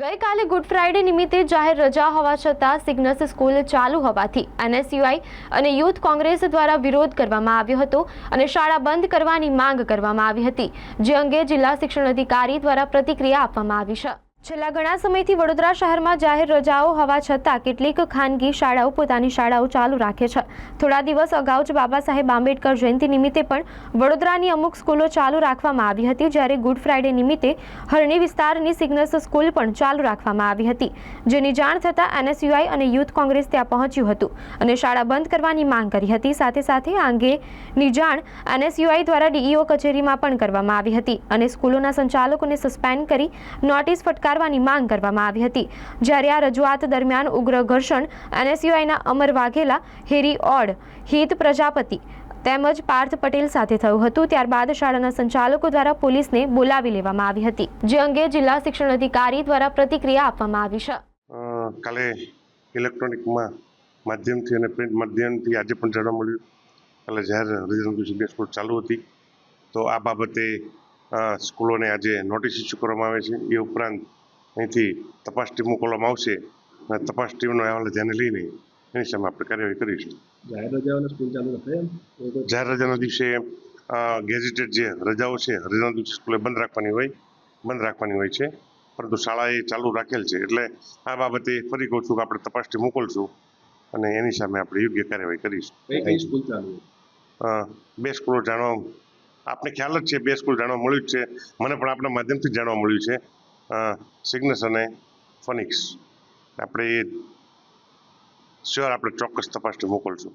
ગઈકાલે good Friday નિમિત્તે જાહેર રજા હોવા છતાં સિગ્નસ સ્કૂલ ચાલુ હોવાથી એનએસયુઆઈ અને યુથ કોંગ્રેસ દ્વારા વિરોધ કરવામાં આવ્યો હતો અને શાળા બંધ કરવાની માંગ કરવામાં આવી હતી, જે અંગે જિલ્લા શિક્ષણ અધિકારી દ્વારા પ્રતિક્રિયા આપવામાં આવી છે. છેલ્લા ઘણા સમયથી વડોદરા શહેરમાં જાહેર રજાઓ હોવા છતાં કેટલીક ખાનગી શાળાઓ પોતાની શાળાઓ ચાલુ રાખે છે. થોડા દિવસ અગાઉ જ બાબા સાહેબ આંબેડકર જયંતિ નિમિત્તે પણ વડોદરાની અમુક સ્કૂલો ચાલુ રાખવામાં આવી હતી, જ્યારે ગુડ ફ્રાઇડે નિમિત્તે હરણી વિસ્તારની સિગ્નસ સ્કૂલ પણ ચાલુ રાખવામાં આવી હતી, જેની જાણ થતાં એનએસયુઆઈ અને યુથ કોંગ્રેસ ત્યાં પહોંચ્યું હતું અને શાળા બંધ કરવાની માંગ કરી હતી. સાથે સાથે આ અંગેની જાણ એનએસયુઆઈ દ્વારા ડીઈઓ કચેરીમાં પણ કરવામાં આવી હતી અને સ્કૂલોના સંચાલકોને સસ્પેન્ડ કરી નોટિસ ફટકારવાની માંગ કરવામાં આવી હતી. જ્યારે આ રજૂઆત દરમિયાન ઉગ્ર ઘર્ષણ એનએસયુઆઈના અમર વાઘેલા, હેરી ઓડ, હિત પ્રજાપતિ તેમજ પાર્થ પટેલ સાથે થયું હતું. ત્યારબાદ શાળાના સંચાલકો દ્વારા પોલીસને બોલાવી લેવામાં આવી હતી, જે અંગે જિલ્લા શિક્ષણ અધિકારી દ્વારા પ્રતિક્રિયા આપવામાં આવી છે. કાલે ઇલેક્ટ્રોનિકમાં માધ્યમથી અને પ્રિન્ટ માધ્યમથી આજે પણ જાણવા મળ્યું. કાલે જાહેર સિનિયર ચાલુ હતી. તો આ બાબતે સ્કૂલોને આજે નોટિસ ઇસ્યુ કરવામાં આવે છે. એ ઉપરાંત અહીંથી તપાસ ટીમ મોકલવામાં આવશે અને તપાસ ટીમનો અહેવાલ ધ્યાને લઈને એની સામે આપણે કાર્યવાહી કરીશું. જાહેર રજાના દિવસે ગેઝેટેડ જે રજાઓ છે રજાના દિવસે સ્કૂલે બંધ રાખવાની હોય બંધ રાખવાની હોય છે. પરંતુ શાળાએ ચાલુ રાખેલ છે. એટલે આ બાબતે ફરી કહું છું કે આપણે તપાસ ટીમ મોકલશું અને એની સામે આપણે યોગ્ય કાર્યવાહી કરીશું. બે સ્કૂલો જાણવા આપને ખ્યાલ જ છે બે સ્કૂલ જાણવા મળ્યું છે. મને પણ આપણા માધ્યમથી જાણવા મળ્યું છે. સિગ્નસ અને ફોનિક્સ આપણે શ્યોર આપણે ચોક્કસ તપાસ મોકલશું.